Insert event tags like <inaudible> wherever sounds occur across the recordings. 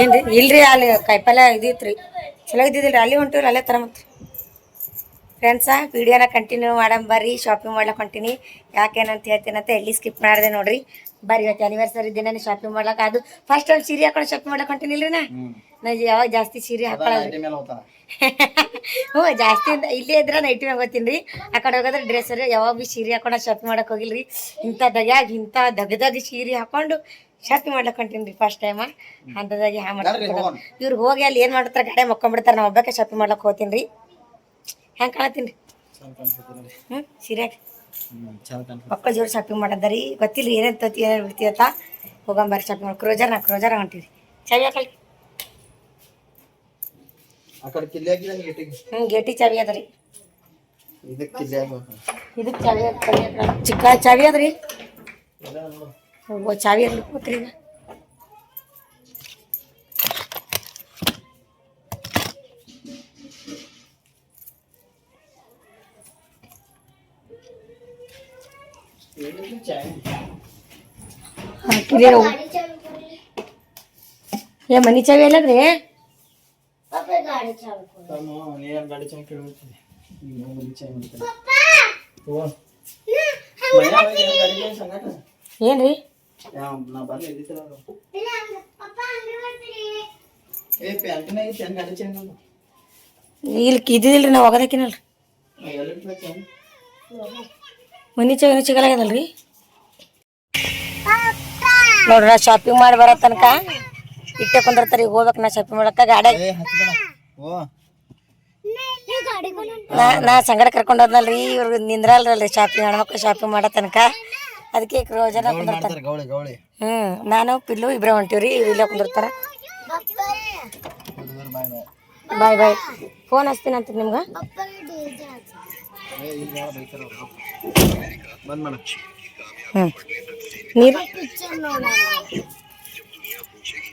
ಏನ್ರಿ? ಇಲ್ರಿ ಅಲ್ಲಿ ಕಾಯಿಪಲ್ಯ ಇದಿತ್ರಿ. ಚಲೋ ಇದ್ದಿದ್ದಿಲ್ರಿ ಅಲ್ಲಿ ಹೊಂಟಿವ್ರಿ ಅಲ್ಲೇ ತರ ಮತ್ತೆ. ಫ್ರೆಂಡ್ಸ ವಿಡಿಯೋನ ಕಂಟಿನ್ಯೂ ಮಾಡಮ್ ಬರ್ರಿ ಶಾಪಿಂಗ್ ಮಾಡ್ಲಕ್ಕೆ ಹೊಂಟೀನಿ. ಯಾಕೇನಂತ ಹೇಳ್ತೀನಂತ ಎಲ್ಲಿ ಸ್ಕಿಪ್ ಮಾಡಿದೆ ನೋಡ್ರಿ. ಬರ್ರಿ ಇವತ್ತು ಆನಿವರ್ಸರಿ ದಿನ ಶಾಪಿಂಗ್ ಮಾಡ್ಲಕ್ಕೆ ಅದು ಫಸ್ಟ್ ಒಂದು ಸೀರೆ ಹಾಕೊಂಡು ಶಾಪಿಂಗ್ ಮಾಡಕ್ಕೆ ಹೊಂಟೀನಿಲ್ರಿ ನಾ? ನಾ ಯಾವಾಗ ಜಾಸ್ತಿ ಸೀರೆ ಹಾಕೊಳ್ಳೋದು ಹ್ಞೂ ಜಾಸ್ತಿ ಅಂತ ಇಲ್ಲೇ ಇದ್ರೆ ನೈಟಿ ಹೋಗ್ತೀನಿ ರೀ ಆ ಕಡೆ ಹೋಗೋದ್ರೆ ಡ್ರೆಸ್ ಯಾವಾಗ ಭೀ ಸೀರೆ ಹಾಕೊಂಡು ಶಾಪಿಂಗ್ ಮಾಡಕ್ಕೆ ಹೋಗಿಲ್ರಿ. ಇಂಥ ದಗ್ಯಾಗ ಇಂಥ ದಗದಾಗ ಸೀರೆ ಹಾಕೊಂಡು ಶಾಪಿಂಗ್ ಮಾಡ್ಲಕ್ಕೆ ಹೊಂಟೀನಿ ರೀ ಫಸ್ಟ್ ಟೈಮ ಅಂಥದಾಗಿ ಹಾ ಮಾಡ್ತಾರೆ ಇವ್ರು ಹೋಗಿ ಅಲ್ಲಿ ಏನು ಮಾಡ್ತಾರೆ ಕಡೆ ಮಕ್ಕೊಂಡ್ಬಿಡ್ತಾರೆ ನಾವು ಒಬ್ಬಕ್ಕೆ ಶಾಪಿಂಗ್ ಮಾಡ್ಲಕ್ಕೆ ಹೋಗ್ತೀನಿ ರೀ ಹೆಂಗೆ ಕಾಣತ್ತೀನಿ ರೀ ಹ್ಞೂ ಸೀರೆ ಮಕ್ಕಳು ಜೋರು ಶಾಪಿಂಗ್ ಮಾಡದ್ದರಿ ಗೊತ್ತಿಲ್ಲ ಏನೇನು ತೊತಿ ಏನೇನು ಬಿಡ್ತೀವತ್ತ ಹೋಗಂಬರ್ರಿ ಶಾಪಿಂಗ್ ಮಾಡಿ. ಕ್ರೋಜರ್ ನಾ ಕ್ರೋಜರ್ ಹೊಂಟೀವಿ ಚಾವಿ ಹಾಕಲ್ರಿ ಆ ಕಡೆ ಕಿಲ್ಲಿ ಹಾಕಿದಂಗೆ ಗೇಟಿಗೆ. ಹ್ಞೂ ಗೇಟಿ ಚಾವಿ ಅದ ರೀ. ಇದಕ್ಕೆ ಕಿಲ್ಲಿ ಹಾಕ್ಬೇಕು ಇದಕ್ಕೆ ಚಾವಿ ಅದ ಅದ. ಚಿಕ್ಕ ಚಾವಿ ಅದ್ರಿ ಎಲ್ಲ ನೋಡು. ಓ ಚಾವಿ ಹೋಗ್ರಿ ಈಗ. ಏ ಮನಿ ಚಾವಿ ನೀನ್ ಏನ್ರಿ. ಏ. ಇಲ್ಲಿ ಇದ್ದಿದ್ದಿಲ್ರಿ ನಾವು ಚಂದ ಮನಿ ಚಾವಿನ ಸಿಗಲಾಗದಲ್ರಿ ನೋಡ್ರಿ, ನಾ ಶಾಪಿಂಗ್ ಮಾಡಿ ಬರೋ ತನಕ ಇಟ್ಟೆ ಕುಂದಿರ್ತಾರೆ ಈಗ ಹೋಗ್ಬೇಕು ನಾ ಶಾಪಿಂಗ್ ಮಾಡಕ್ಕ ಗಾಡಿ ಏ ಹಚ್ಬೇಡ ಓ ನಾ ನಾ ಸಂಗಡ ಕರ್ಕೊಂಡು ಹೋದ್ನಲ್ರಿ ಇವ್ರು ನಿಂದ್ರಲ್ರಲ್ರಿ ಶಾಪಿಂಗ್ ಹೆಣ್ಮಕ್ಳು ಶಾಪಿಂಗ್ ಮಾಡೋ ತನಕ ಅದಕ್ಕೆ ರೋಜನ ಗೌಳಿ ಕುಂದಿರ್ತಾರೆ ಮಾಡ್ತಾರೆ ಗೌಳಿ ಗೌಳಿ ಹ್ಮ್ ನಾನು ಪಿಲ್ಲು ಇಬ್ರೇ ಹೊಂಟಿವ್ರಿ ಇವ್ರು ಇಲ್ಲೇ ಕುಂದಿರ್ತಾರ ಹುಡುಗರು ಬಾಯ್ ಬಾಯ್ ಬಾಯ್ ಬಾಯ್ ಫೋನ್ ಹಚ್ತೀನಿ ಅಂತ ನಿಮ್ಗೆ ಏ ಈಗ ಯಾರು ಬೈತಾರ ಅವ್ರು. ಬಂದ್ ಮಾಡ ಹ್ಮ್ ನೀರು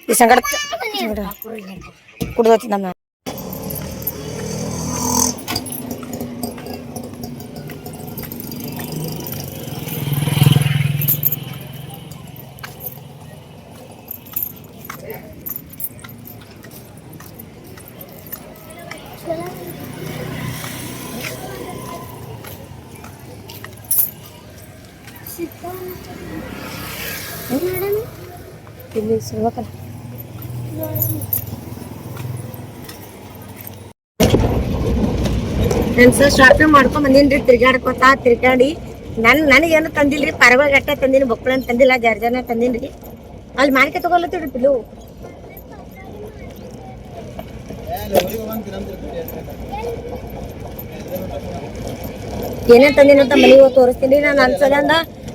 ಈ ಸಂಗಡ ಕುಡ್ದೋತಿ ನಮ್ಮ ಇಲ್ಲಿ ಸಿಗ್ಬೇಕಲ್ಲ ಫ್ರೆಂಡ್ಸ್ ಶಾಪಿಂಗ್ ಮಾಡ್ಕೊಂಡ್ ಬಂದೀನ್ರಿ ತಿರ್ಗಾಡ್ಕೊತಾ ತಿರ್ಗಾಡಿ ನನ್, ನನಗೇನು ತಂದಿಲ್ರಿ, ಪರವಾಗಿ ಗಟ್ಟ ತಂದಿನಿ, ಬೊಕ್ಕಳನ್ ತಂದಿಲ್ಲ, ಜರ್ಜನ ತಂದಿನ್ರಿ. ಅಲ್ಲಿ ಮಾರ್ಕೆ ತಗೊಳತ್ತೀವ್ರಿ ಪಿಲು ಏನೇನ್ ತಂದಿನ ಅಂತ ಮನೆಗೆ ತೋರಿಸ್ತೀನಿ ನಾನು ಅನ್ಸದ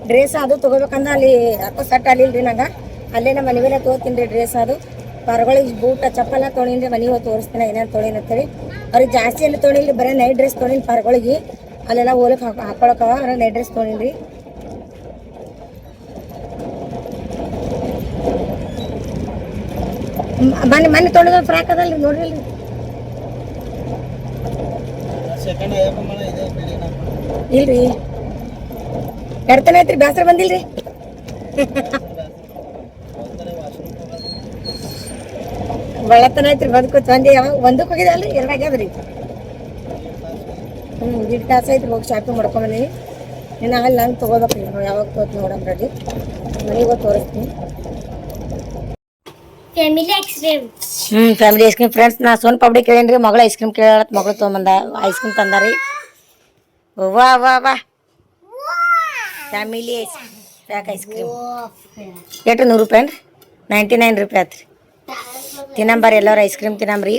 ಡ್ರೆಸ್ ಅದು ತಗೋಬೇಕಂದ ಅಲ್ಲಿ ಅಕ್ಕ ಸಟ್ ಅಲ್ಲಿಲ್ರಿ ನಂಗ. ಅಲ್ಲೇ ನಮ್ಮ ಮನೆ ಮೇಲೆ ತೋತೀನಿ ಡ್ರೆಸ್ ಅದು. ಪರಗಳಿಗೆ ಬೂಟ ಚಪ್ಪಲ ತೊಳಿನ್ರಿ ಮನೆಗೆ ಹೋಗಿ ತೋರಿಸ್ತೀನಿ ಏನೇನು ತೊಳಿನ ಅಂತೇಳಿ. ಅವ್ರಿಗೆ ಜಾಸ್ತಿ ಎಲ್ಲ ತೊಳಿಲ್ರಿ, ಬರೀ ನೈಟ್ ಡ್ರೆಸ್ ತೊಳಿನಿ ಪರಗಳಿಗೆ ಅಲ್ಲೆಲ್ಲ ಹೋಲಕ್ ಹಾಕೊ ಹಾಕೊಳಕ ಅವ್ರ ನೈಟ್ ಡ್ರೆಸ್ ತೊಳಿನ್ರಿ. ಮನೆ ಮನೆ ತೊಳೆದ ಫ್ರಾಕ್ ಅದಲ್ರಿ, ನೋಡ್ರಿ. ಇಲ್ರಿ. ಎಡ್ತಾನೆ ಐತ್ರಿ ಬೇಸರ ಬಂದಿಲ್ರಿ <laughs> ಹೋಗ್ತಾರೆ ವಾಶ್ರೂಮ್ ಬೆಳತನ ಐತ್ರಿ ಬದುಕು ತಂದೆ ಯಾವಾಗ ಒಂದಕ್ಕೆ ಹೋಗಿದೆ ಅಲ್ರಿ ಎರಡಾಗ್ಯದ್ರಿ ಹ್ಞೂ ದೀಡ್ ತಾಸು ಐತ್ರಿ ಹೋಗಿ ಶಾಪಿಂಗ್ ಮಾಡ್ಕೊಂಬನಿ ಇನ್ನು ಅಲ್ಲಿ ನಂಗೆ ತೊಗೋಬೇಕ್ರಿ ನಾವು ಯಾವಾಗ ತೋತ್ ನೋಡೋಣ ರೆಡಿ. ಮನೆಗೆ ಹೋಗಿ ತೋರಿಸ್ತೀನಿ. ಫ್ಯಾಮಿಲಿ ಎಕ್ಸ್ಟ್ರೀಮ್ ಹ್ಞೂ ಫ್ಯಾಮಿಲಿ ಐಸ್ ಕ್ರೀಮ್ ಫ್ರೆಂಡ್ಸ್ ನಾ ಸೋನ್ ಪಾಪಡಿ ಕೇಳೇನ್ರಿ ಮಗಳು ಐಸ್ ಕ್ರೀಮ್ ಕೇಳತ್ತ ಮಗಳು ತೊಗೊಂಬಂದ ಐಸ್ ಕ್ರೀಮ್ ತಂದಾರಿ. ವಾ ವಾ ವಾ. Family ice pack ice cream ಎಷ್ಟು ನೂರು ರೂಪಾಯಿ ನೈಂಟಿ ನೈನ್ ರೂಪಾಯಿ ಆತ್ರಿ. ತಿನ್ನಂಬರ್ರಿ ಎಲ್ಲರೂ ಐಸ್ ಕ್ರೀಮ್ ತಿನ್ನಂಬ್ರಿ.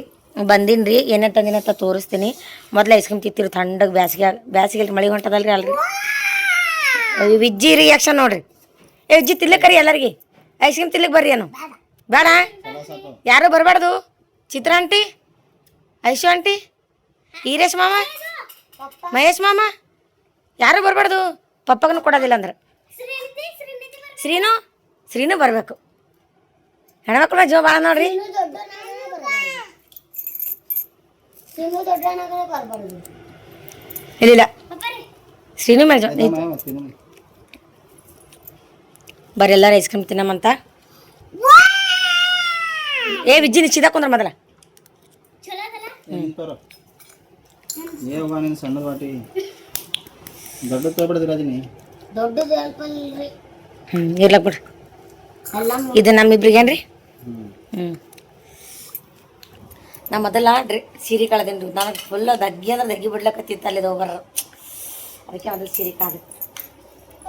ಬಂದೀನಿ ರೀ ಏನೇ ತಂದಿನಂತ ತೋರಿಸ್ತೀನಿ. ಮೊದಲು ಐಸ್ ಕ್ರೀಮ್ ತಿತ್ತಿರಿ ಥಂಡಗೆ ಬ್ಯಾಸಿಗೆ ಬ್ಯಾಸಿಗೆ ಮಳೆ ಹೊಂಟದಲ್ರಿ ಅಲ್ರಿ. ವಿಜ್ಜಿ ರಿಯಾಕ್ಷನ್ ನೋಡ್ರಿ. ಏ ವಿಜ್ಜಿ ತಿನ್ಲಿಕ್ಕರಿ ಎಲ್ಲರಿಗೆ. ಐಸ್ ಕ್ರೀಮ್ ತಿನ್ಲಿಕ್ಕೆ ಬರ್ರಿ ಏನು? ಬೇಡ? ಯಾರು ಬರಬಾರ್ದು? ಚಿತ್ರ ಆಂಟಿ? ಐಶು ಆಂಟಿ? ಈರೇಶ್ ಮಾಮ? ಮಹೇಶ್ ಮಾಮ? ಯಾರು ಬರಬಾರ್ದು? ಪಪ್ಪಗನು ಕೊಡೋದಿಲ್ಲ ಅಂದ್ರೆ. ಶ್ರೀನು? ಶ್ರೀನು ಬರಬೇಕು. ಹೆಣ್ಮಕ್ಳು ಜೀವ ಭಾಳ ನೋಡ್ರಿ. ಇಲ್ಲ ಶ್ರೀನು ಮೇಲೆ. ಬರ್ರಿ ಎಲ್ಲಾರು ಐಸ್ ಕ್ರೀಮ್ ತಿನ್ನಮಂತ ಏ ವಿಜ್ಜಿ ನಿಶ್ಚಿದ ಕುಂದ್ರ ಮೊದಲ. ಸಣ್ಣ ಬಾಟಿ ದೊಡ್ಡ ತೊಗೊಬಿಡ್ದಿರ ಅದೀನಿ. ದೊಡ್ಡದು ಇರ್ಲಕ್ ಬಿಡ್ರಿ. ಇದು ನಮ್ಮಿಬ್ರಿಗೇನ್ರಿ? ಹ್ಞೂ ಹ್ಞೂ ನಾ ಮೊದಲ ಡ್ರಿ ಸೀರೆ ಕಳ್ದೇನಿ ರೀ ನನಗೆ ಫುಲ್ ದಗ್ಗಿ ಅಂದ್ರೆ ದಗ್ಗಿ ಬಿಡ್ಲಕತ್ತಿತ್ತು ಅಲ್ಲಿ ಹೋಗ್ಬಾರ ಅದಕ್ಕೆ ಮೊದಲು ಸೀರೆ ಕಾದು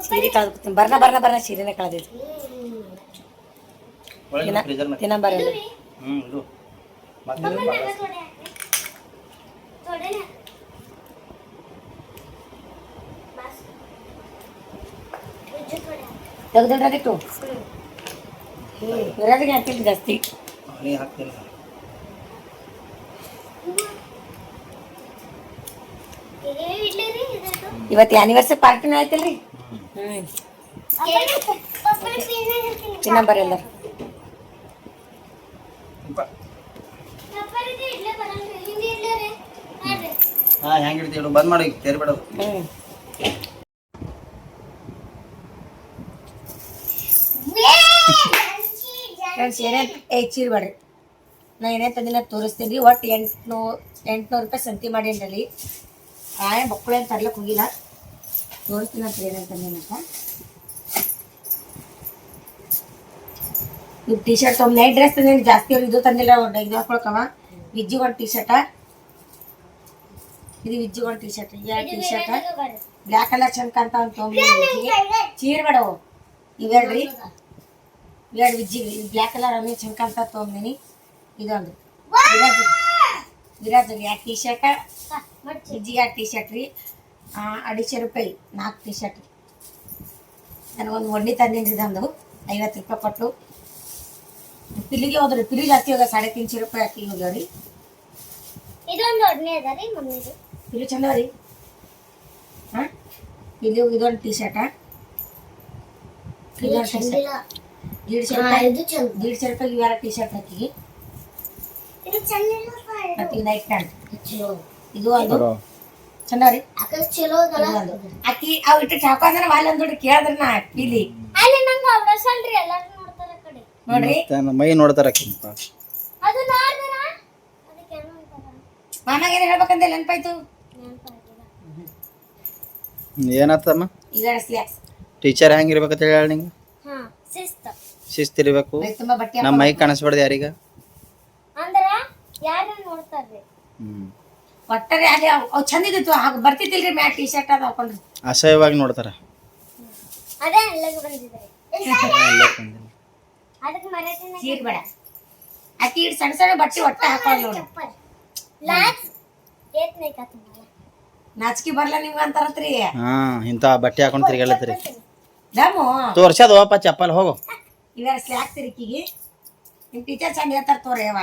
ಸೀರೆ ಕಳ್ದು ಬರ್ನ ಬರ್ನ ಬರ್ನ ಸೀರೆನೇ ಕಳ್ದಿದ್ದು. ದಿನ ಫ್ರೀಜರ್ ಮಾಡಿ ತಿನ್ನ ಬರ ಹ್ಞೂ ಇದು ಮತ್ತೆ ಇದು ಬಾಳ- ತೆಗ್ದಿಟ್ಟು ಇರೋದಿಗೆ ಹಾಕಿದ್ದು ಜಾಸ್ತಿ. ನೀ ಹಾಕ್ತಿಲ್ಲ ಇವತ್ತು ಆನಿವರ್ಸರಿ ಪಾರ್ಟಿನೂ ಆಯ್ತಲ್ರಿ? ಹ್ಞೂ ತಿನ್ನ ಬರ್ರಿ ಎಲ್ಲರೂ ಹಾಂ ಹೆಂಗೆ ಇಡ್ತೀವಿ ಹೇಳು ಬಂದ್ ಮಾಡಿ ತೆರಿ ಬಿಡೋದು ಹ್ಞೂ ಫ್ರೆಂಡ್ಸ್ ಏನೇನು ಹೆಚ್ಚಿರ್ಬೇಡ್ರಿ ಚೀರ್ ಬೇಡ್ರಿ ನಾ ಏನೇನು ತಂದಿನ ತೋರಿಸ್ತೀನಿ. ರೀ ಒಟ್ಟು ಎಂಟುನೂ ಎಂಟುನೂರು ರೂಪಾಯಿ ಸಂತಿ ಮಾಡೀನಿ ರೀ ಆಯಾ ಮಕ್ಕಳು ಏನು ತರ್ಲಕ್ಕೆ ಹೋಗಿಲ್ಲ. ತೋರಿಸ್ತೀನಿ ಅಂತ ಏನೇನು ತಂದಿನಂತ ಇವು ಟಿ ಶರ್ಟ್ ಒಂದು ನೈಟ್ ಡ್ರೆಸ್ ತಂದೀನಿ. ಜಾಸ್ತಿ ಅವ್ರು ಇದು ತಂದಿಲ್ಲ. ಇದು ಹಾಕೊಳಕವ ವಿಜ್ಜಿ ಒಂದು ಟಿ ಶರ್ಟ ಇದು ವಿಜ್ಜಿ ಒಂದು ಟಿ ಶರ್ಟ್ ಎರಡು ಟಿ ಶರ್ಟ್ ಬ್ಲ್ಯಾಕ್ ಕಲರ್ ಚಂದ ಕಾಣ್ತಾ ಅಂತ ತೊಗೊಂಡಿದ್ದೀನಿ ಚೀರ್ ಬೇಡವು ಇವೆರಡ್ರಿ? ಎರಡು ವಿಜ್ಜಿಗೆ ಬ್ಲ್ಯಾಕ್ ಕಲರ್ ಅನ್ನ ಚಂದ ಕಾಣ್ತಾ ತೊಗೊಂಡಿನಿ ಇದೊಂದು ವಿರಾಜ್ ವಿರಾಜ್ ಎರಡು ಟಿ ಶರ್ಟ್ ವಿಜ್ಜಿಗೆ ಎರಡು ಟಿ ಶರ್ಟ್ ರೀ ಅಡಿಸೆ ರೂಪಾಯಿ ನಾಲ್ಕು ಟಿ ಶರ್ಟ್ ನನಗೊಂದು ಒಡ್ಡಿ ತಂದಿನಿ ಇದೊಂದು ಐವತ್ತು ರೂಪಾಯಿ ಕೊಟ್ಟು ಪಿಲ್ಲಿಗೆ ಹೋದ್ರಿ ಪಿಲ್ಲಿ ಜಾಸ್ತಿ ಹೋಗ ಸಾಡೆ ತೀನ್ಶೆ ರೂಪಾಯಿ ಹಾಕಿ ಹೋಗ್ಯಾವ್ರಿ ಇದೊಂದು ಒಡನೆ ಅದ ರೀ ಮಮ್ಮಿದು ಪಿಲ್ಲಿ ಚಂದ ರೀ ಹಾಂ ಇದು ಇದೊಂದು ಟಿ ಶರ್ಟ ಇದೊಂದು ಟಿ ಶರ್ಟ್ ದೀಡ್ಶೆ ರೂಪಾಯಿ ಇವೆಲ್ಲ ಟಿ ಶರ್ಟ್ ಹಾಕಿ ಮತ್ತು ನೈಟ್ ಪ್ಯಾಂಟ್ ಇದು ಒಂದು ಚಂದ ರೀ. ಅಕ್ಕ ಅವು ಇಟ್ಟು ಹಾಕೊಂಡ್ರೆ ಮಾಲ್ ಒಂದು ದುಡ್ಡು ಕೇಳಿದ್ರೆ ನಾ ಪಿಲಿ ಅಲ್ಲಿ ನಂಗೆ ಅವರಸಲ್ರಿ ಎಲ್ಲಾರು ನೋಡ್ತಾರ ಆ ಕಡೆ. ನೋಡ್ರಿ. ನಮ್ಮ ಮೈ ನೋಡ್ತಾರ ಮಾಮಾಗ ಏನ್ ಹೇಳ್ಬೇಕಂತ ನೆನಪಾಯ್ತು? ಏನತ್ತಮ್ಮ ಈಗ ಟೀಚರ್ ಹೆಂಗಿರ್ಬೇಕಂತ ಹೇಳಿ ನಿಂಗೆ? ಶಿಸ್ತಿರ್ಬೇಕು. ನಮ್ಮ ಮೈ ಕಾಣಿಸ್ಬಾರ್ದು ಯಾರಿಗ? ಒಟ್ಟರೆ ಅಲ್ಲಿ ಅವ್ ಚಂದ ಇದ್ದಿತ್ತು. ಹಾಗೆ ಬರ್ತಿದ್ದಿಲ್ರಿ ಮ್ಯಾಟ್ ಟಿ ಶರ್ಟ್ ಅದು ಹಾಕೊಂಡ್ರಿ. ಅಸಹ್ಯವಾಗಿ ನೋಡ್ತಾರ. ಅದೇ ಅಲ್ಲಿಗೆ ಬಂದಿದ್ದಾರೆ. ಅದಕ್ಕೆ ಸೀರೆ ಬೇಡ. ಸಣ್ಣ ಸಣ್ಣ ಬಟ್ಟೆ ಒಟ್ಟ ನೋಡಿ. ಲಾಕ್ಸ್ ಏತ್ ನೈ ಕಾತಂಬಲ್ಲ ನಾಚಿಕೆ ಬರ್ಲ ನಿಮ್ಗೆ ಅಂತಾರತ್ರಿ. ಹಾ ಇಂಥ ಬಟ್ಟೆ ಹಾಕೊಂಡು ತಿರ್ಗಾಳತ್ರಿ ದಮ್ಮು. ತೋರ್ಸೋದು ಓಪ ಚಪ್ಪಲ್ ಹೋಗು. ಇವಾಗ ಸ್ಲ್ಯಾಕ್ ತಿರುಕಿಗೆ ನಿಮ್ಮ ಟೀಚರ್ ಚಂದ ಹೇಳ್ತಾರೆ ತೋರಿ ಯಾವ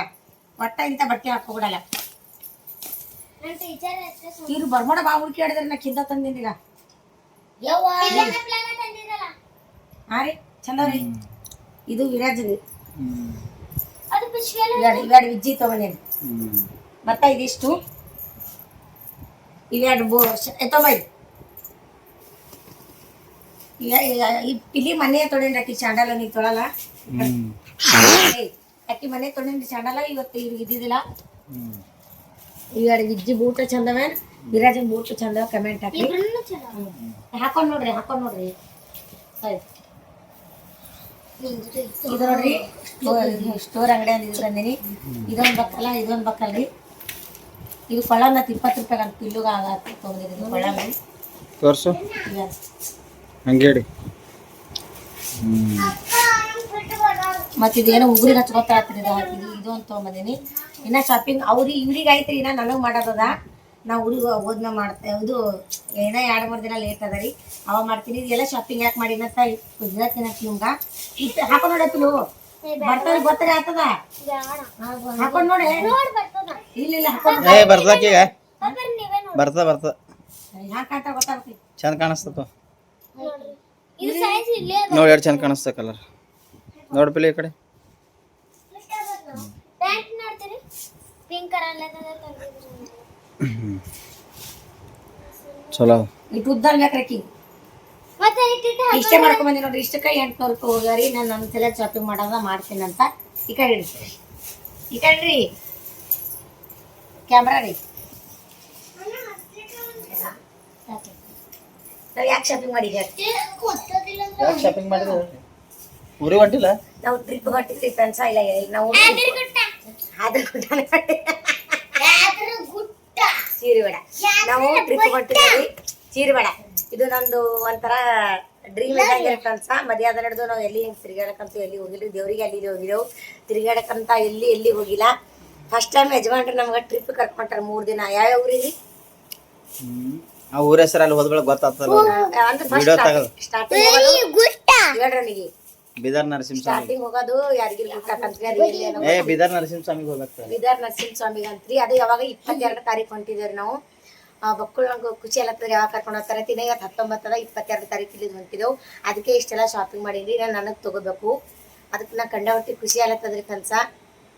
ಒಟ್ಟ ಇಂಥ ಬಟ್ಟೆ ಹಾಕೋಬಿಡಲ್ಲ ಇವ್ರು ಬರ್ಮೋಡ ಬಾ ಹುಡುಕಿ ಹೇಳಿದ್ರೆ ನಾ ಕಿಂತ ತಂದಿದ್ದೀಗ ಯವ್ವ. ಪ್ಲಾನ ತಂದಿರಲ್ಲ. ಹಾಂ ರೀ ಚಂದ ರೀ. ಇದು ವಿರಾಜ್ ಇವೆರಡು ವಿಜ್ಜಿ ತೊಗೊಂಡೇನಿ ಮತ್ತೆ ಇದಿಷ್ಟು. ಇವೆರಡು ಬೋ ತೊಗೊಂಬೈ ಈ ಪಿಲಿ ಮನೆ ತೊಗೊಂಡ್ರಿ ಅಕ್ಕಿ ಚಾಂಡಲ ನೀ ತೊಳಲ್ಲ ಅಕ್ಕಿ ಮನೆ ತೊಗೊಂಡ್ರಿ ಚಾಂಡಲ ಇವತ್ತು ಇವ್ರಿಗೆ ಇದ್ದಿದ್ದಿಲ್ಲ ಈಗ ವಿಜ್ಜಿ ಬೂಟ ಚಂದವ ವಿರಾಜನ್ ಬೂಟ್ ಚಂದವ ಕಮೆಂಟ್ ಹಾಕಿ ಹಾಕೊಂಡ್ ನೋಡ್ರಿ ಹಾಕೊಂಡ್ ನೋಡ್ರಿ ಇದು ನೋಡ್ರಿ ಸ್ಟೋರ್ ಅಂಗಡಿ ಅಂತ ಇದು ತಂದೀನಿ ಇದೊಂದು ಬಕ್ಕಲ್ಲ ಇದೊಂದು ಬಕ್ಕಲ್ರಿ ಇದು ಕೊಳ್ಳನ ಇಪ್ಪತ್ತು ರೂಪಾಯಿ ಅಂತ ಪಿಲ್ಲುಗ ಆಗತ್ತೆ ತೊಗೊಂಡಿದ್ದೀನಿ ಕೊಳ್ಳ ತೋರ್ಸು ಈಗ ಹಂಗೆ ಹೇಳಿ. ಮತ್ತೆ ಇದೇನೋ ಉಗುರಿನ ಹಚ್ಕೊತಾತ್ರಿ ಇದು ಇದು ಇದು ಅಂತ ತೊಗೊಂಬಂದೀನಿ. ಇನ್ನ ಶಾಪಿಂಗ್ ಅವ್ರಿಗೆ ಇವ್ರಿಗೆ ಐತ್ರಿ ಇನ್ನ ನನಗೆ ಮಾಡೋದದ. ನಾ ಹುಡುಗ ಹೋದ್ನ ಮಾಡ್ತೇವೆ ಇದು ಏನೋ ಎರಡು ಮೂರು ದಿನ ಲೇಟ್ ಅದ ರೀ. ಅವಾಗ ಮಾಡ್ತೀನಿ. ಇದೆಲ್ಲ ಶಾಪಿಂಗ್ ಯಾಕೆ ಮಾಡಿನ ಅಂತ ಹೇಳ್ತೀನಿ ಅಂತ ನಿಮ್ಗೆ. ಇಟ್ಟು ಹಾಕೊಂಡು ಗೊತ್ತರೆ ಆಗ್ತದ? ಬೇಡ ಹಾಕೊಂಡು ನೋಡಿ. ನೋಡ್ ಬರ್ತದ ಇಲ್ಲ ಇಲ್ಲ ಹಾಕೊಂಡು ಏ ಬರ್ತದಕ್ಕೀಗ ಹಾಗಾದ್ರೆ ನೀವೇ ನೋಡಿ ಬರ್ತದ. ಬರ್ತದ ಯಾಕೆ ಅಂತ ಗೊತ್ತಾಗ್ತಿ ಚಂದ ಕಾಣಿಸ್ತದ ನೋಡಿ ಎರಡು ಚಂದ ಕಾಣಿಸ್ತ ಕಲರ್ ನೋಡ್ಪಿಲ್ಲ ಈ ಕಡೆ. ಚಲೋ ಇಷ್ಟೇ ಮಾಡ್ಕೊಂಡ್ ಬಂದಿ ನೋಡ್ರಿ ಇಷ್ಟಕ್ಕೆ ಎಂಟ್ನೂರು ರೂಪಾಯಿ ಹೋಗ್ಯಾರಿ ನಾನು ನನ್ನ ಸಲ ಶಾಪಿಂಗ್ ಮಾಡೋದ ಮಾಡ್ತೀನಿ ಅಂತ ಈ ಕಡೆ ರೀ ಇಕಡ್ರಿ ಕ್ಯಾಮ್ರಾ ರೀ. ನಾವು ಯಾಕೆ ಶಾಪಿಂಗ್ ಗೊತ್ತದಿಲ್ಲ ಯಾಕೆ ಶಾಪಿಂಗ್ ಮಾಡಿದ್ರು? ಊರಿಗೆ ಹೊಂಟಿಲ್ಲ? ನಾವು ಟ್ರಿಪ್ ಹೊಟ್ಟಿದ್ವಿ ಫ್ರೆಂಡ್ಸ್ ಇಲ್ಲ ಇಲ್ಲ, ನಾವು ಆದ್ರೆ ಗುಡ್ಡಾನೆ ಸೀರೆ ಬೇಡ ನಾವು ಟ್ರಿಪ್ ಹೊಟ್ಟಿದ್ದೀವಿ ಸೀರೆ ಬೇಡ ಇದು ನಂದು ಒಂಥರ ಡ್ರೀಮ್ ಇದ್ದಂಗೆ ಫ್ರೆಂಡ್ಸ ಮದುವೆ ಆದ ನಡೆದು ನಾವು ಎಲ್ಲಿ ಹಿಂಗೆ ತಿರುಗಾಡಕ್ಕಂತೂ ಎಲ್ಲಿ ಹೋಗಿಲ್ಲ. ದೇವರಿಗೆ ಅಲ್ಲಿ ಹೋಗಿದ್ದೆವು ತಿರುಗಾಡಕ್ಕಂತ ಎಲ್ಲಿ ಎಲ್ಲಿ ಹೋಗಿಲ್ಲ. ಫಸ್ಟ್ ಟೈಮ್ ಯಜಮಾನ್ರು ನಮ್ಗೆ ಟ್ರಿಪ್ ಕರ್ಕೊಂಡ್ರೆ ಮೂರು ದಿನ. ಯಾವ್ಯಾವ ಊರಿಗೆ ಆ ಊರ ಹೆಸರು ಅಲ್ಲಿ ಹೋದ್ಬೇಳ ಗೊತ್ತಾಗ್ತಲ್ಲ ಅಂದ್ರೆ ತಗದು. ಸ್ಟಾರ್ಟಿಂಗ್ ಹೇಳ್ರಿ ಬೀದರ್ ನರಸಿಂಹ ಸ್ವಾಮಿ. ಸ್ಟಾರ್ಟಿಂಗ್ ಹೋಗೋದು ಯಾರಿಗಿರಿ ಗುಟ್ಟಕ್ಕಂತ್ರಿ ಅದು ಎಲ್ಲಿ ಏನೋ ಏ ಬೀದರ್ ನರಸಿಂಹ ಸ್ವಾಮಿಗೆ ಹೋಗ್ಬೇಕು ಬೀದರ್ ನರಸಿಂಹ ಸ್ವಾಮಿಗೆ ಅಂತ್ರಿ. ಅದು ಯಾವಾಗ ಇಪ್ಪತ್ತೆರಡು ತಾರೀಕು ಹೊಂಟಿದೇವ್ರಿ ನಾವು. ಮಕ್ಕಳು ನಂಗೆ ಖುಷಿ ಅಲ್ಲತ್ತದ ಯಾವಾಗ ಕರ್ಕೊಂಡು ಹೋಗ್ತಾರೆ. ತಿನ್ನ ಇವತ್ತು ಹತ್ತೊಂಬತ್ತದ ಇಪ್ಪತ್ತೆರಡು ತಾರೀಕು ಇಲ್ಲಿ ಹೊಂಟಿದೆವು ಅದಕ್ಕೆ ಇಷ್ಟೆಲ್ಲ ಶಾಪಿಂಗ್ ಮಾಡೀನಿ ನಾನು ನನಗೆ ತಗೋಬೇಕು. ಅದಕ್ಕೆ ನಾ ಕಂಡ ಹೊಟ್ಟಿ ಖುಷಿ ಅಲ್ಲತ್ತದ್ರಿ ಕನ್ಸ.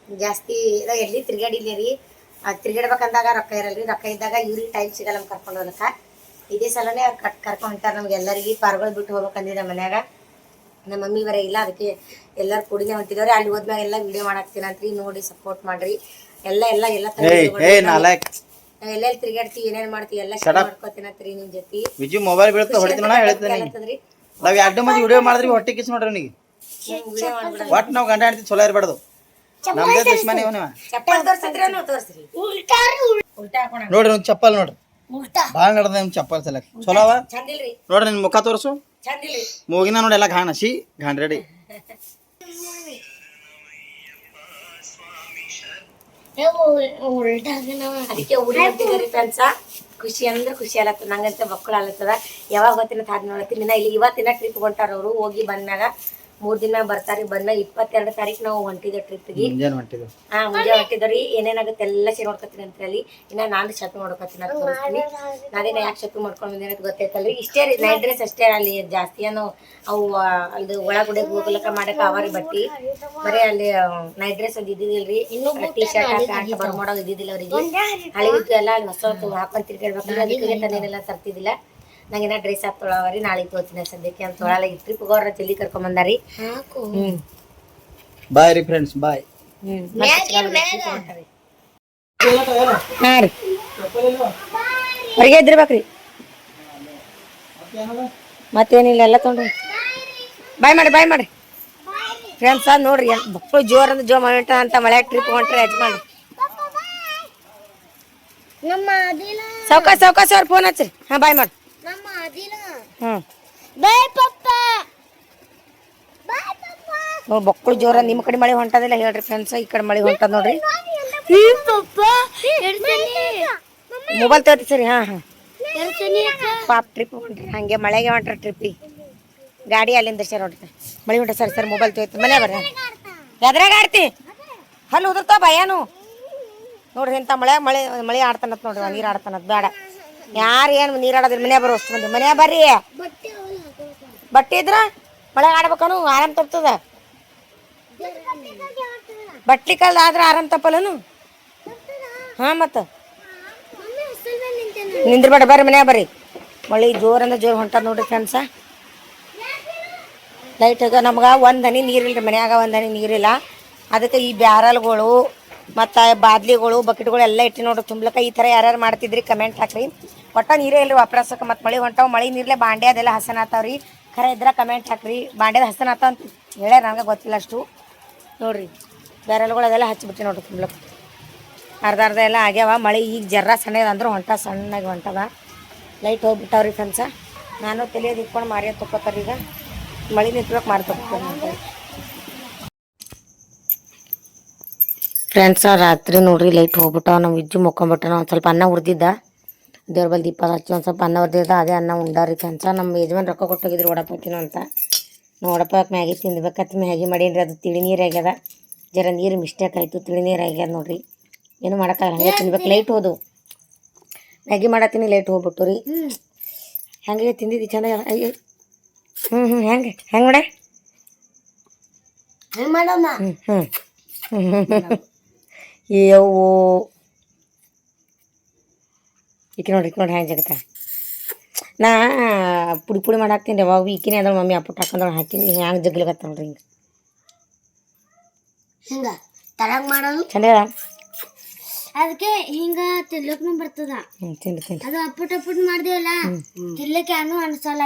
ಜಾಸ್ತಿ ಎಲ್ಲಿ ತಿರ್ಗಾಡಿಲ್ಲ ರೀ. ತಿರ್ಗಾಡ್ಬೇಕಂದಾಗ ರೊಕ್ಕ ಇರಲ್ರಿ ರೊಕ್ಕ ಇದ್ದಾಗ ಇವ್ರಿಗೆ ಟೈಮ್ ಸಿಗಲ್ಲ ನಮ್ಗೆ ಕರ್ಕೊಂಡು ಹೋಗಕ್ಕೆ ಇದೇ ಸಲನೇ ಅವ್ರು ಕಟ್ ಕರ್ಕೊಂಡು ಹೊಂಟಾರ ನಮ್ಗೆ ಎಲ್ಲರಿಗೆ ಪಾರ್ಗಳು ಬಿಟ್ಟು ಹೋಗ್ಬೇಕಂದಿದ್ದೆ ಮನ್ಯಾಗ. ನಮ್ಮ ಮಮ್ಮಿ ಬರೇ ಇಲ್ಲ ಅದಕ್ಕೆ ಎಲ್ಲರೂ ಕೂಡಿನೇ ಹೊಂಟಿದವ್ರಿ. ಅಲ್ಲಿ ಹೋದ್ಮ್ಯಾಗ ಎಲ್ಲ ವಿಡಿಯೋ ಮಾಡಾಕ್ತೀನಂತ್ರಿ ನೋಡಿ ಸಪೋರ್ಟ್ ಮಾಡ್ರಿ. ಎಲ್ಲ ಎಲ್ಲ ಎಲ್ಲ ಎಲ್ಲೆಲ್ಲಿ ತಿರ್ಗಾಡ್ತೀವಿ ಏನೇನ್ ಮಾಡ್ತೀವಿ ಎಲ್ಲ ಶೇರ್ ಮಾಡ್ಕೊತೀನಂತ್ರಿ ನಿಮ್ ಜೊತೆ. ವಿಜು ಮೊಬೈಲ್ ಬೀಳ್ತಾ ಹೊಡಿತೀನಿ ನಾ ಹೇಳ್ತೀನಿ ಅಲ್ಲತ್ತದ್ರಿ ನಾವ್ ಎರಡು ಮಂದಿ ವಿಡಿಯೋ ಮಾಡಿದ್ರಿ ಹೊಟ್ಟೆ ಕಿಸ್ ನೋಡ್ರಿ ನಿಮಗೆ ಒಟ್ಟು ನಾವು ಗಂಡ ಹೆಂಡತಿ ಚಲೋ ಇರಬಾರ್ದು. ನಮ್ದೇ ದುಶ್ಮನ್ ಚಪ್ಪಲ್ ತೋರ್ಸಿದ್ರೆ ನೀವು ತೋರ್ಸ್ರಿ ಉಲ್ಟಾ ಹಾಕೋಣ. ನೋಡ್ರಿ ಒಂದು ಚಪ್ಪಲ್ ನೋಡ್ರಿ. ಬಾಳ ಭಾಳ ನಡ್ದ ನಿಮ್ ಚಪ್ಪಲ್ ಸಲಕ್ ಚಲೋ ಅವ? ನೋಡ್ರಿ ನಿನ್ ಮುಖ ತೋರ್ಸು. ಮೂಗಿನ ನೋಡಿ ಎಲ್ಲ ಘಾಣ. ಸಿ ಘಾಣ ರೆಡಿ ಅದಕ್ಕೆ ಫ್ರೆಂಡ್ಸ ಖುಷಿ ಅಂದ್ರೆ ಖುಷಿ ಆಲತ್ತ ನಂಗಂತ ಮಕ್ಕಳು ಆಲತ್ತದ. ಯಾವಾಗ ಗೊತ್ತಿನ ತಾಡ್ ನೋಡತ್ತೀನಿ. ನಾ ಇಲ್ಲಿ ಇವತ್ತಿನ ಟ್ರಿಪ್ ಹೊಂಟಾರ ಅವರು ಹೋಗಿ ಬಂದಾಗ ಮೂರ್ ದಿನ ಬರ್ತಾರಿ ಬಂದ ಇಪ್ಪತ್ತೆರಡು ತಾರೀಕು ನಾವು ಹೊಂಟಿದ್ದೆ ಟ್ರಿಪ್ಗೆ. ಹೊಂಟಿದ್ವಿ ಹಾ ಮುಂಜಾನೆ ಹೊಟ್ಟಿದ್ರಿ ಏನೇನಾಗುತ್ತೆ ಎಲ್ಲ ಸೇರಿ ನೋಡ್ಕೊತೀನಿ ಅಂತ ಹೇಳಿ. ಇನ್ನ ನಾನು ಶಾಪಿಂಗ್ ಮಾಡ್ಕೊತೀನಿ ಅಂತ ತೋರಿಸ್ತೀನಿ. ನಾನೇನ ಯಾಕೆ ಶಾಪಿಂಗ್ ಮಾಡ್ಕೊಂಡು ಬಂದೇನೆ ಅಂತ ಗೊತ್ತೈತಲ್ರಿ ಇಷ್ಟೇ ರೀ ನೈಟ್ ಡ್ರೆಸ್ ಅಷ್ಟೇ ಅಲ್ಲಿ ಜಾಸ್ತಿ ಏನೋ ಅವು ಅಲ್ಲಿ ಒಳಗಡೆ ಹೋಗ್ಲಕ್ಕ ಮಾಡಕ ಅವಾರಿ ಬಟ್ಟಿ. ಬರೀ ಅಲ್ಲಿ ನೈಟ್ ಡ್ರೆಸ್ ಅದು ಇದ್ದಿದ್ದಿಲ್ರಿ. ಟಿ ಶರ್ಟ್ ಪ್ಯಾಂಟ್ ಬರ್ಮಾಡೋದು ಇದ್ದಿದ್ದಿಲ್ಲ ಅವರಿಗೆ. ಹಳಿವಿದ್ದು ಎಲ್ಲ ಅಲ್ಲಿ ಹೊಸ ಹಾಕೊಂತಿರ್ಕೇಳ್ಬೇಕಂದ್ರೆ ಅದಕ್ಕೆ ತರ್ತಿದ್ದಿಲ್ಲ. ನಂಗೇನ ಡ್ರೆಸ್ ತೊಳವ ತೊಳವರಿ ನಾಳೆ ತೋತೀನಿ ಸದ್ಯಕ್ಕೆ ಅಂತ ತೊಳಲ್ಲ ಈ ಟ್ರಿಪ್ ಹೋಗೋರ ಜಲ್ದಿ ಕರ್ಕೊಂಡ್ ಬಂದಾರಿ. ಹ್ಮ್. ಬಾಯ್ ರೀ ಫ್ರೆಂಡ್ಸ್ ಬಾಯ್ ಹಾ ರೀ. ಹೊರಗೆ ಇದ್ದಿರ್ಬೇಕ್ರಿ. ಮತ್ತೇನಿಲ್ಲ ಎಲ್ಲ ತೊಗೊಂಡ್ರಿ ಬಾಯ್ ಮಾಡಿ ಬಾಯ್ ಮಾಡಿ ಫ್ರೆಂಡ್ಸ್ ನೋಡ್ರಿ ಮಕ್ಕಳು ಜೋರ್ ಅಂದ್ರೆ ಜೋ ಮಾಡಿ ಅಂತ ಮಳೆ ಟ್ರಿಪ್ ಹೊಂಟ್ರಿ ಯಜಮಾನ್ ನಮ್ಮ ಸೌಕಾಶ ಸೌಕಾಶ ಸಾವ್ಕಾಸ್ ಅವ್ರ ಫೋನ್ ಹಚ್ಚ್ರಿ ಹಾ ಬಾಯ್ ಮಾಡಿ ಹ್ಞೂ ಬಾಯ್ ಪಪ್ಪ. ಬಾಯ್ ಪಪ್ಪ. ನೋಡಿ ಮಕ್ಕಳು ಜೋರ ನಿಮ್ಮ ಕಡೆ ಮಳೆ ಹೊಂಟದಿಲ್ಲ ಹೇಳ್ರಿ ಫ್ರೆಂಡ್ಸ್ ಈ ಕಡೆ ಮಳೆ ಹೊಂಟದ ನೋಡ್ರಿ. ಮೊಬೈಲ್ ತಗೋತಿ ಸರಿ ಹಾಂ ಹಾಂ. ಹೇಳ್ತೀನಿ ಪಾಪ ಟ್ರಿಪ್ ಹೊಂಟ್ರಿ ಹಂಗೆ ಮಳೆಗೆ ಹೊಂಟ್ರ ಟ್ರಿಪ್ಪಿ ಗಾಡಿ ಅಲ್ಲಿಂದ ಸರ್ ನೋಡ್ರಿ ಮಳೆ ಹೊಂಟ ಸರಿ ಸರ್ ಮೊಬೈಲ್ ತೋಯ್ತು ಮನೆ ಬರ್ರಿ. ಎದ್ರಾಗ ಆಡ್ತಿ? ಹಲ್ಲು ಉದುರ್ತಾವ ಭಯಾನು. ನೋಡ್ರಿ ಇಂಥ ಮಳೆ ಮಳೆ ಮಳೆ ಆಡ್ತಾನತ್ ನೋಡ್ರಿ ನೀರು ಆಡ್ತಾನತ್ ಬೇಡ. ಯಾರು ಏನು ನೀರು ಆಡೋದ್ರಿ ಮನೆ ಬರೋ ಅಷ್ಟು ಮಂದಿ. ಮನೆ ಬರ್ರಿ. ಬಟ್ಟೆ ಇದ್ರ ಮಳೆ ಆಡ್ಬೇಕನು ಆರಾಮ್ ತಪ್ತದ? ಬಟ್ಟೆ ಕಲ್ದ ಆದ್ರೆ ಆರಾಮ್ ತಪ್ಪಲ್ಲನು? ಹಾಂ ಮತ್ತು? ನಿಂದ್ರಬೇಡ ಬರ್ರಿ ಮನ್ಯಾಗ ಬರ್ರಿ. ಮಳೆ ಜೋರ್ ಅಂದ್ರೆ ಜೋರ್ ಹೊಂಟದ ನೋಡ್ರಿ ಫ್ರೆಂಡ್ಸ ಲೈಟಾಗ ನಮ್ಗೆ ಒಂದು ಹನಿ ನೀರಿಲ್ಲ ರೀ ಮನ್ಯಾಗ ಒಂದು ಹನಿ ನೀರಿಲ್ಲ ಅದಕ್ಕೆ ಈ ಬ್ಯಾರಲ್ಗಳು ಮತ್ತು ಬಾದ್ಲಿಗಳು ಬಕೆಟ್ಗಳು ಎಲ್ಲ ಇಟ್ಟು ನೋಡ್ರಿ. ತುಂಬಲಕ್ಕ ಈ ಥರ ಯಾರ್ಯಾರು ಮಾಡ್ತಿದ್ರಿ ಕಮೆಂಟ್ ಹಾಕ್ರಿ. ಒಟ್ಟ ನೀರೇ ಇಲ್ರಿ ವಾಪರಸಕ್ಕೆ ಮತ್ತು ಮಳೆ ಹೊಂಟಾವ, ಮಳೆ ನೀರ್ಲೆ ಬಾಂಡೆ ಅದೆಲ್ಲ ಹಸನ ಆತಾವ್ರಿ ಖರೆ ಇದ್ರ ಕಮೆಂಟ್ ಹಾಕ್ರಿ. ಬಾಂಡೆದ ಹಸನ ಆತ ಅಂತ ಹೇಳ್ಯಾರ, ನನಗೆ ಗೊತ್ತಿಲ್ಲ ಅಷ್ಟು. ನೋಡ್ರಿ, ಬ್ಯಾರಲ್ಗಳು ಅದೆಲ್ಲ ಹಚ್ಚಿಬಿಟ್ಟು ನೋಡ್ರಿ ತುಂಬ್ಲಕ್ಕ ಅರ್ಧ ಅರ್ಧ ಎಲ್ಲ ಆಗ್ಯಾವ. ಮಳೆ ಈಗ ಜರ್ರ ಸಣ್ಣದ ಅಂದ್ರೆ ಹೊಂಟ, ಸಣ್ಣಗೆ ಹೊಂಟದ. ಲೈಟ್ ಹೋಗ್ಬಿಟ್ಟವ್ರಿ ಕನ್ಸ ನಾನು ತಲೆಯೋದು ಇಟ್ಕೊಂಡು ಮಾರಿಯ ತಗೋತಾರೆ ಈಗ. ಮಳೆ ನಿಂತ್ಬೇಕು ಮಾರಿ ತಗೋತೀನಿ ಫ್ರೆಂಡ್ಸ ರಾತ್ರಿ ನೋಡ್ರಿ ಲೈಟ್ ಹೋಗ್ಬಿಟ್ಟಾವ ನಾವು ಇಜ್ಜು ಮುಕ್ಕೊಂಬಿಟ್ಟ ಒಂದು ಸ್ವಲ್ಪ ಅನ್ನ ಉರ್ದಿದ್ದ ದೇವ್ರ ಬಲ್ ದೀಪ ಹಚ್ಚಿ ಒಂದು ಸ್ವಲ್ಪ ಅನ್ನ ಒದ್ದಿದ ಅದೇ ಅನ್ನ ಉಂಡಾರಿ ಕಂಚ ನಮ್ಮ ಯಜಮಾನ್ ರೊಕ್ಕ ಕೊಟ್ಟೋಗಿದ್ರು ತಿನ್ನೋ ಅಂತ. ನೋಡಪ್ಪ ಮ್ಯಾಗಿ ತಿನ್ಬೇಕತ್ತ ಮ್ಯಾಗಿ ಮಾಡೀನಿ ಅದು ತಿಳಿ ನೀರು ಆಗ್ಯದ. ಜರ ನೀರು ಮಿಸ್ಟೇಕ್ ಆಯಿತು ತಿಳಿ ನೀರು ಆಗ್ಯದ ನೋಡ್ರಿ. ಏನು ಮಾಡೋಕ್ಕಾಗಲ್ಲ ಹಂಗೆ ತಿನ್ಬೇಕು ಲೈಟ್ ಹೋದು. ಮ್ಯಾಗಿ ಮಾಡತ್ತೀನಿ ಲೇಟ್ ಹೋಗ್ಬಿಟ್ಟು ರೀ. ಹೆಂಗೆ ತಿಂದಿದ್ದು ಚಂದ ಅಯ್ಯೋ ಹ್ಞೂ ಹ್ಞೂ ಹೆಂಗೆ ಹೆಂಗೆ ಮಾಡ? ಹ್ಞೂ ಹ್ಞೂ ಹ್ಞೂ ಹ್ಞೂ ಯವ್ವೋ. ಈಕೆ ನೋಡಿ ಈಕೆ ನೋಡಿ ಹೆಂಗೆ ಜಗತ್ತ. ನಾ ಪುಡಿ ಪುಡಿ ಮಾಡಿ ಹಾಕ್ತೀನಿ ರೀ ಅವಾಗ ಈಕಿನೇ ಅದ್ರ ಮಮ್ಮಿ ಅಪ್ಪಟ್ಟು ಹಾಕೊಂಡ್ರೆ ಹಾಕಿನಿ ಹ್ಯಾಂಗೆ ಜಗ್ಲಿಕತ್ತ ನೋಡ್ರಿ ಹಿಂಗೆ. ಹಿಂಗೆ ತರಾಗ ಮಾಡೋದು? ಚಂದ ಅದಕ್ಕೆ ಹಿಂಗ ತಿನ್ಲಕ್ನು ಬರ್ತದ. ಅದು ಅಪ್ಪುಟ್ ಅಪ್ಪುಟ್ ಮಾಡ್ದೇವಲ್ಲ ತಿರ್ಲಕ್ ಏನು ಅನ್ಸಲ್ಲ.